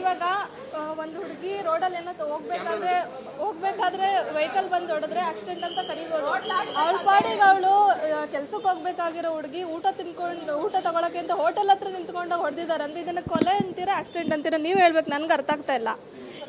ಇವಾಗ ಒಂದು ಹುಡುಗಿ ರೋಡಲ್ಲಿ ಏನೋ ಹೋಗ್ಬೇಕಾದ್ರೆ ಹೋಗ್ಬೇಕಾದ್ರೆ ವೆಹಿಕಲ್ ಬಂದು ಹೊಡೆದ್ರೆ ಆಕ್ಸಿಡೆಂಟ್ ಅಂತ ಕರಿಬೋದು. ಅವಳ ಪಾಡಿಗೆ ಅವಳು ಕೆಲ್ಸಕ್ಕೆ ಹೋಗ್ಬೇಕಾಗಿರೋ ಹುಡುಗಿ ಊಟ ತಿನ್ಕೊಂಡು ಊಟ ತಗೊಳಕ್ಕೆ ಅಂತ ಹೋಟೆಲ್ ಹತ್ರ ನಿಂತ್ಕೊಂಡು ಹೊಡೆದಿದ್ದಾರೆ. ಅಂದ್ರೆ ಇದನ್ನ ಕೊಲೆ ಅಂತೀರಾ ಆಕ್ಸಿಡೆಂಟ್ ಅಂತೀರಾ ನೀವು ಹೇಳ್ಬೇಕು, ನನ್ಗೆ ಅರ್ಥ ಆಗ್ತಾ ಇಲ್ಲ.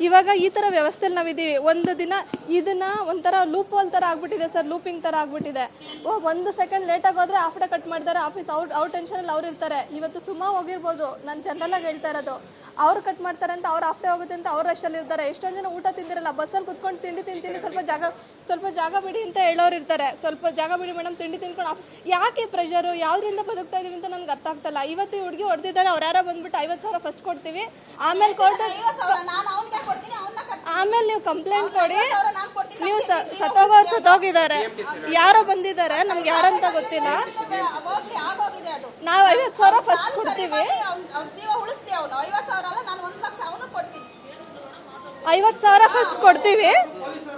ಇವಾಗ ಈ ಥರ ವ್ಯವಸ್ಥೆಲಿ ನಾವಿದ್ದೀವಿ. ಒಂದು ದಿನ ಇದನ್ನ ಒಂಥರ ಲೂಪ್ ಹೋಲ್ ಥರ ಆಗ್ಬಿಟ್ಟಿದೆ ಸರ್ ಲೂಪಿಂಗ್ ಥರ ಆಗ್ಬಿಟ್ಟಿದೆ. ಓ, ಒಂದು ಸೆಕೆಂಡ್ ಲೇಟಾಗಿ ಹೋದರೆ ಆಫ್ಟರ್ ಕಟ್ ಮಾಡ್ತಾರೆ ಆಫೀಸ್ ಔಟ್ ಔಟ್ ಟೆನ್ಷನಲ್ಲಿ ಅವ್ರು ಇರ್ತಾರೆ. ಇವತ್ತು ಸುಮಾ ಹೋಗಿರ್ಬೋದು, ನಾನು ಜನರಲಾಗಿ ಹೇಳ್ತಾ ಇರೋದು. ಅವ್ರು ಕಟ್ ಮಾಡ್ತಾರೆ ಅಂತ ಅವ್ರು ಆಫ್ಟೇ ಹೋಗುತ್ತೆ ಅಂತ ಅವ್ರು ರಷ್ಟಲ್ಲಿ ಇರ್ತಾರೆ. ಎಷ್ಟೊಂದು ಜನ ಊಟ ತಿಂದಿರಲ್ಲ ಬಸ್ಸಲ್ಲಿ ಕುತ್ಕೊಂಡು ತಿಂಡಿ ತಿಂತೀನಿ, ಸ್ವಲ್ಪ ಜಾಗ ಸ್ವಲ್ಪ ಜಾಗ ಬಿಡಿ ಅಂತ ಹೇಳೋರು ಇರ್ತಾರೆ. ಸ್ವಲ್ಪ ಜಾಗ ಬಿಡಿ ಮೇಡಮ್ ತಿಂಡಿ ತಿನ್ಕೊಂಡು ಆಫ್, ಯಾಕೆ ಪ್ರೆಷರು ಯಾವ್ದ್ರಿಂದ ಬದುಕ್ತಾ ಇದೀವಿ ಅಂತ ನನಗೆ ಅರ್ಥ ಆಗ್ತಲ್ಲ ಇವತ್ತು ಹುಡುಗಿ ಹೊಡೆದಿದ್ದಾರೆ, ಅವ್ರು ಯಾರೋ ಬಂದ್ಬಿಟ್ಟು ಐವತ್ತು ಸಾವಿರ ಫಸ್ಟ್ ಕೊಡ್ತೀವಿ. ಆಮೇಲೆ ಕೋರ್ಟ್ ಆಮೇಲೆ ನೀವು ಕಂಪ್ಲೇಂಟ್ ಕೊಡಿ ನೀವು ಸತ್ತೋಗೋರು ಸತ್ತೋಗಿದ್ದಾರೆ. ಯಾರೋ ಬಂದಿದ್ದಾರೆ ನಮ್ಗೆ ಯಾರಂತ ಗೊತ್ತಿಲ್ಲ. ನಾವು ಐವತ್ತು ಸಾವಿರ ಫಸ್ಟ್ ಕೊಡ್ತೀವಿ. ಐವತ್ತು ಸಾವಿರ ಫಸ್ಟ್ ಕೊಡ್ತೀವಿ.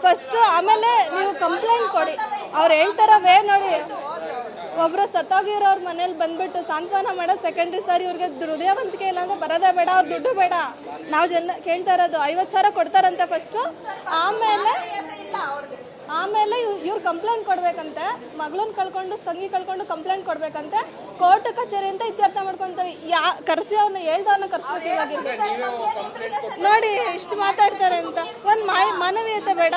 ಫಸ್ಟ್ ಆಮೇಲೆ ನೀವು ಕಂಪ್ಲೇಂಟ್ ಕೊಡಿ. ಅವ್ರು ಹೇಳ್ತಾರ ವೇ ನೋಡಿ ಒಬ್ರು ಅವ್ರ ಮನೇಲಿ ಬಂದ್ಬಿಟ್ಟು ಸಾಂತ್ವನ ಮಾಡೋ ಸೆಕೆಂಡ್ರಿ ಸರ್ ಇವ್ರಿಗೆ ಹೃದಯವಂತಿಕೆ ಇಲ್ಲ ಅಂದರೆ ಬರೋದೇ ಬೇಡ ಅವ್ರ ದುಡ್ಡು ಬೇಡ. ನಾವು ಜನ ಕೇಳ್ತಾ ಇರೋದು ಐವತ್ತು ಸಾವಿರ ಕೊಡ್ತಾರಂತೆ ಫಸ್ಟು ಆಮೇಲೆ ಆಮೇಲೆ ಇವ್ರು ಕಂಪ್ಲೇಂಟ್ ಕೊಡ್ಬೇಕಂತೆ. ಮಗಳನ್ನ ಕಳ್ಕೊಂಡು ತಂಗಿ ಕಳ್ಕೊಂಡು ಕಂಪ್ಲೇಂಟ್ ಕೊಡ್ಬೇಕಂತೆ. ಕೋರ್ಟ್ ಕಚೇರಿ ಅಂತ ಇತ್ಯರ್ಥ ಮಾಡ್ಕೊಂತಾರೆ. ಯಾ ಕರ್ಸಿ ಅವ್ರನ್ನ ಹೇಳ್ದವ್ರನ್ನ ಕರ್ಸ್ಬೇಕು ಇವಾಗ ನೋಡಿ ಇಷ್ಟು ಮಾತಾಡ್ತಾರೆ ಅಂತ. ಒಂದು ಮಾನವೀಯತೆ ಬೇಡ.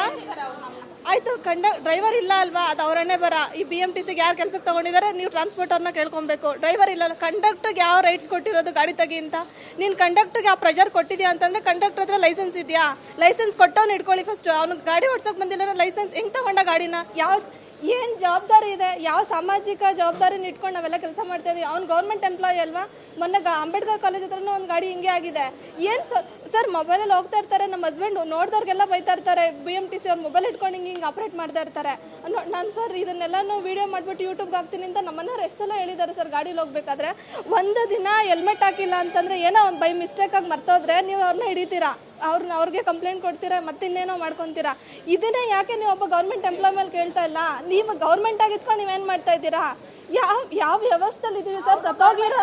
ಆಯ್ತು, ಕಂಡ ಡ್ರೈವರ್ ಇಲ್ಲ ಅಲ್ವಾ? ಅದು ಅವರನ್ನೇ ಬರ. ಈ ಬಿ ಎಂ ಟಿ ಸಿಗೆ ಯಾರು ಕೆಲ್ಸಕ್ಕೆ ತಗೊಂಡಿದ್ದಾರೆ ನೀವು ಟ್ರಾನ್ಸ್ಪೋರ್ಟರ್ನ ಕೇಳ್ಕೊಬೇಕು. ಡ್ರೈವರ್ ಇಲ್ಲ ಕಂಡಕ್ಟರ್ಗೆ ಯಾವ ರೈಟ್ಸ್ ಕೊಟ್ಟಿರೋದು ಗಾಡಿ ತಗಿ ಅಂತ? ನೀನು ಕಂಡಕ್ಟರ್ಗೆ ಆ ಪ್ರೆಜರ್ ಕೊಟ್ಟಿದ್ಯಾ ಅಂತಂದ್ರೆ ಕಂಡಕ್ಟರ್ ಹತ್ರ ಲೈಸೆನ್ಸ್ ಇದೆಯಾ? ಲೈಸೆನ್ಸ್ ಕೊಟ್ಟವ್ನು ಇಟ್ಕೊಳ್ಳಿ ಫಸ್ಟ್ ಅವ್ನಿಗೆ ಗಾಡಿ ಓಡ್ಸೋಕೆ ಬಂದಿಲ್ಲ ಲೈಸೆನ್ಸ್ ಹೆಂಗೆ ತಗೊಂಡ ಗಾಡಿನ? ಯಾವ ಏನ್ ಜವಾಬ್ದಾರಿ ಇದೆ? ಯಾವ ಸಾಮಾಜಿಕ ಜವಾಬ್ದಾರಿನ ಇಟ್ಕೊಂಡು ನಾವೆಲ್ಲ ಕೆಲಸ ಮಾಡ್ತಾ ಇದೀವಿ? ಅವ್ನು ಗೌರ್ಮೆಂಟ್ ಎಂಪ್ಲಾಯಿ ಅಲ್ವಾ? ಮೊನ್ನೆ ಅಂಬೇಡ್ಕರ್ ಕಾಲೇಜ್ ಹತ್ರನೂ ಒಂದು ಗಾಡಿ ಹಿಂಗೆ ಆಗಿದೆ. ಏನು ಸರ್ ಸರ್ ಮೊಬೈಲಲ್ಲಿ ಹೋಗ್ತಾ ಇರ್ತಾರೆ, ನಮ್ಮ ಹಸ್ಬೆಂಡ್ ನೋಡಿದವ್ರಿಗೆಲ್ಲ ಬೈತಾ ಇರ್ತಾರೆ. ಬಿ ಎಂ ಟಿ ಸಿ ಅವ್ರು ಮೊಬೈಲ್ ಇಟ್ಕೊಂಡು ಹಿಂಗೆ ಹಿಂಗೆ ಆಪ್ರೇಟ್ ಮಾಡ್ತಾ ಇರ್ತಾರೆ. ನಾನು ಸರ್, ಇದನ್ನೆಲ್ಲನೂ ವಿಡಿಯೋ ಮಾಡ್ಬಿಟ್ಟು ಯೂಟ್ಯೂಬ್ಗೆ ಹಾಕ್ತೀನಿ ಅಂತ ನಮ್ಮನ್ನ ಎಷ್ಟು ಸಲ ಹೇಳಿದ್ದಾರೆ ಸರ್ ಗಾಡಿಲಿ ಹೋಗ್ಬೇಕಾದ್ರೆ. ಒಂದು ದಿನ ಹೆಲ್ಮೆಟ್ ಹಾಕಿಲ್ಲ ಅಂತಂದರೆ ಏನೋ ಬೈ ಮಿಸ್ಟೇಕಾಗಿ ಮರ್ತೋದ್ರೆ ನೀವು ಅವ್ರನ್ನ ಹಿಡಿತೀರಾ? ಅವ್ರನ್ನ ಅವ್ರಿಗೆ ಕಂಪ್ಲೇಂಟ್ ಕೊಡ್ತೀರಾ ಮತ್ತಿನ್ನೇನೋ ಮಾಡ್ಕೊತೀರಾ? ಇದನ್ನೇ ಯಾಕೆ ನೀವು ಒಬ್ಬ ಗೌರ್ಮೆಂಟ್ ಎಂಪ್ಲಾಯ್ ಮೇಲೆ ಕೇಳ್ತಾ ಇಲ್ಲ? ನೀವು ಗೌರ್ಮೆಂಟ್ ಆಗಿದ್ಕೊಂಡು ನೀವೇನು ಮಾಡ್ತಾ ಇದ್ದೀರಾ? ಯಾವ ಯಾವ ವ್ಯವಸ್ಥೆಯಲ್ಲಿ ಇದ್ದೀವಿ ಸರ್? ಸತ್ತೋಗಿರೋ